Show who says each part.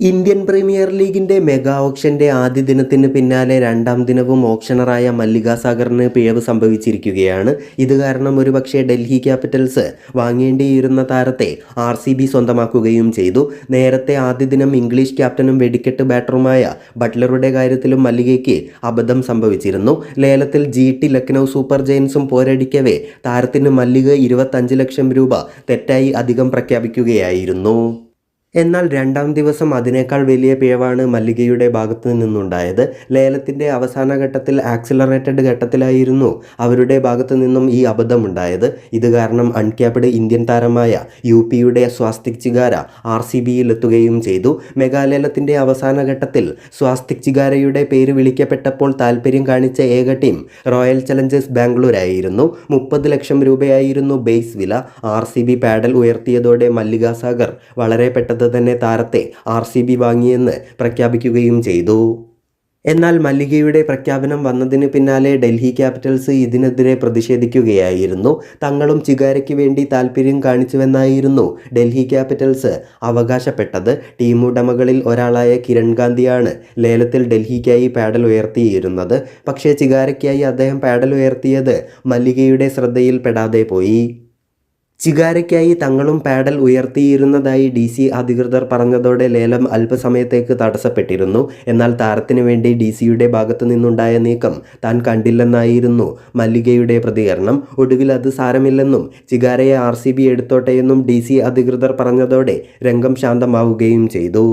Speaker 1: Indian premier ലീഗിന്റെ mega ഓപ്ഷന്റെ ആദ്യ ദിനത്തിന് പിന്നാലെ രണ്ടാം ദിനവും ഓപ്ഷണറായ മല്ലിക സാഗറിന് പിഴവ് സംഭവിച്ചിരിക്കുകയാണ്. ഇത് കാരണം ഒരുപക്ഷെ ഡൽഹി ക്യാപിറ്റൽസ് വാങ്ങേണ്ടിയിരുന്ന താരത്തെ ആർ സി ബി സ്വന്തമാക്കുകയും ചെയ്തു. നേരത്തെ ആദ്യ ദിനം ഇംഗ്ലീഷ് ക്യാപ്റ്റനും വെടിക്കെട്ട് ബാറ്ററുമായ ബട്ട്ലറുടെ കാര്യത്തിലും മല്ലികയ്ക്ക് അബദ്ധം സംഭവിച്ചിരുന്നു. ലേലത്തിൽ ജി ടി ലക്നൗ സൂപ്പർ ജയൻസും പോരടിക്കവേ താരത്തിന് മല്ലിക ഇരുപത്തഞ്ച് ലക്ഷം രൂപ തെറ്റായി അധികം പ്രഖ്യാപിക്കുകയായിരുന്നു. എന്നാൽ രണ്ടാം ദിവസം അതിനേക്കാൾ വലിയ പിഴവാണ് മല്ലികയുടെ ഭാഗത്തു നിന്നുണ്ടായത്. ലേലത്തിന്റെ അവസാന ഘട്ടത്തിൽ ആക്സിലറേറ്റഡ് ഘട്ടത്തിലായിരുന്നു അവരുടെ ഭാഗത്തു നിന്നും ഈ അബദ്ധമുണ്ടായത്. ഇത് കാരണം അൺക്യാപ്ഡ് ഇന്ത്യൻ താരമായ യു പിയുടെ സ്വാസ്തിക് ചിഗാര ആർ സി ബിയിൽ എത്തുകയും ചെയ്തു. മെഗാലേലത്തിന്റെ അവസാന ഘട്ടത്തിൽ സ്വാസ്തിക് ചിഗാരയുടെ പേര് വിളിക്കപ്പെട്ടപ്പോൾ താല്പര്യം കാണിച്ച ഏക ടീം റോയൽ ചലഞ്ചേഴ്സ് ബാംഗ്ലൂരായിരുന്നു. മുപ്പത് ലക്ഷം രൂപയായിരുന്നു ബേസ് വില. ആർ സി ബി പാഡൽ ഉയർത്തിയതോടെ മല്ലികാസാഗർ സാഗർ വളരെ തന്നെ താരത്തെ ആർ സി ബി വാങ്ങിയെന്ന് പ്രഖ്യാപിക്കുകയും ചെയ്തു. എന്നാൽ മല്ലികയുടെ പ്രഖ്യാപനം വന്നതിന് പിന്നാലെ ഡൽഹി ക്യാപിറ്റൽസ് ഇതിനെതിരെ പ്രതിഷേധിക്കുകയായിരുന്നു. തങ്ങളും ചിഗാരയ്ക്ക് വേണ്ടി താല്പര്യം കാണിച്ചുവെന്നായിരുന്നു ഡൽഹി ക്യാപിറ്റൽസ് അവകാശപ്പെട്ടത്. ടീം ഉടമകളിൽ ഒരാളായ കിരൺ ഗാന്ധിയാണ് ലേലത്തിൽ ഡൽഹിക്കായി പാഡൽ ഉയർത്തിയിരുന്നത്. പക്ഷേ ചിഗാരയ്ക്കായി അദ്ദേഹം പാഡൽ ഉയർത്തിയത് മല്ലികയുടെ ശ്രദ്ധയിൽപ്പെടാതെ പോയി. ചിഗാരയ്ക്കായി തങ്ങളും പാഡൽ ഉയർത്തിയിരുന്നതായി ഡി സി അധികൃതർ പറഞ്ഞതോടെ ലേലം അല്പസമയത്തേക്ക് തടസ്സപ്പെട്ടിരുന്നു. എന്നാൽ താരത്തിനു വേണ്ടി ഡി സിയുടെ ഭാഗത്തു നിന്നുണ്ടായ നീക്കം താൻ കണ്ടില്ലെന്നായിരുന്നു മല്ലികയുടെ പ്രതികരണം. ഒടുവിൽ അത് സാരമില്ലെന്നും ചിഗാരയെ ആർ സി ബി എടുത്തോട്ടെയെന്നും ഡി സി അധികൃതർ പറഞ്ഞതോടെ രംഗം ശാന്തമാവുകയും ചെയ്തു.